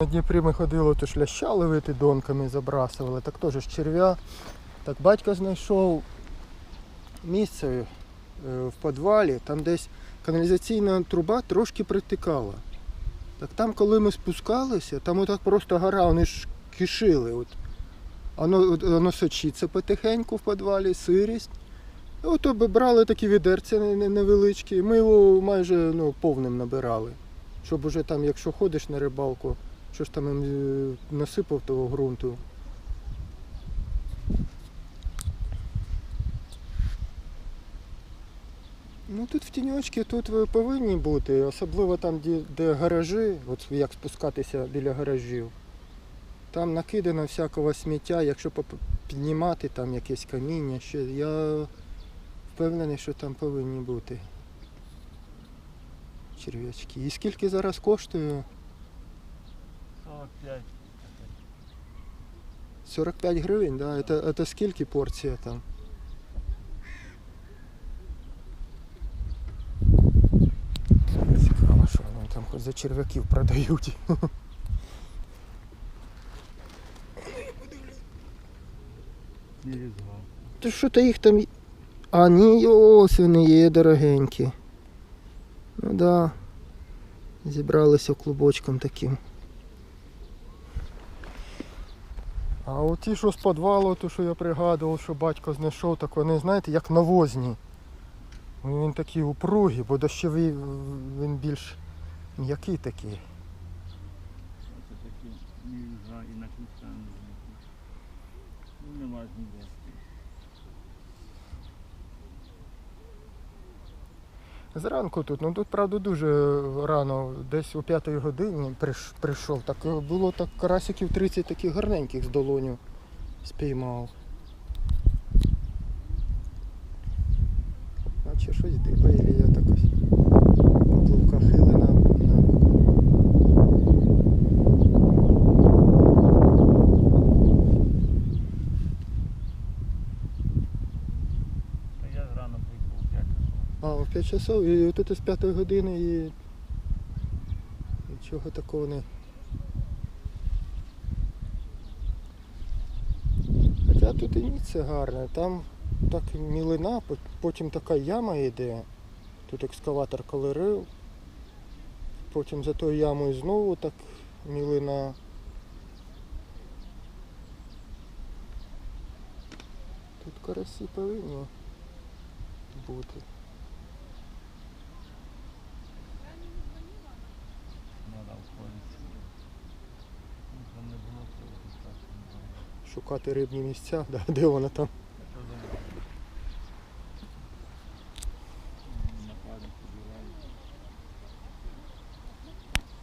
На Дніпрі ми ходили, то шляща ловити донками забрасували, так теж черв'я. Так батько знайшов місце е, в підвалі, там десь каналізаційна труба трошки притикала. Так там, коли ми спускалися, там отак просто гора, вони ж кишили. От. Воно, воно сочиться потихеньку в підвалі, сирість. І от брали такі не- невеличкі, ми його майже ну, повним набирали. Щоб уже там, якщо ходиш на рибалку, що ж там е, насипав того ґрунту. Ну тут в тіньочки тут ви повинні бути, особливо там, де, де гаражі, от як спускатися біля гаражів. Там накидано всякого сміття, якщо піднімати там якесь каміння, ще я впевнений, що там повинні бути черв'ячки. І скільки зараз коштує? 45. 45 гривень, да? Это, это скільки порція там? Цікаво, що вони там хоч за черв'яків продають. То що то їх там. А ні, ось вони є дорогенькі. Ну да. Зібралися клубочком таким. А от ті, що з підвалу, то що я пригадував, що батько знайшов, так вони, знаєте, як навозні. Він такий упругі, бо дощовий він більш м'який такий. Це такі і на. Ну, ніде. Зранку тут, ну тут правда дуже рано, десь о 5 годині прийшов. Так е, було так карасиків 30 таких гарненьких з долоню спіймав. Наче щось дибає, я так ось поплавка хилена на Та я зрано приїхав 5 часов. А, в 5 часов і тут з 5 години і нічого такого не. Хоча тут і місце гарне, там так мілина, потім така яма йде. Тут екскаватор коли рив, потім за тою ямою знову так мілина. Тут карасі повинні бути. Надо входити. Ну, Там не було цього достатньо. Шукати рибні місця, да, де вона там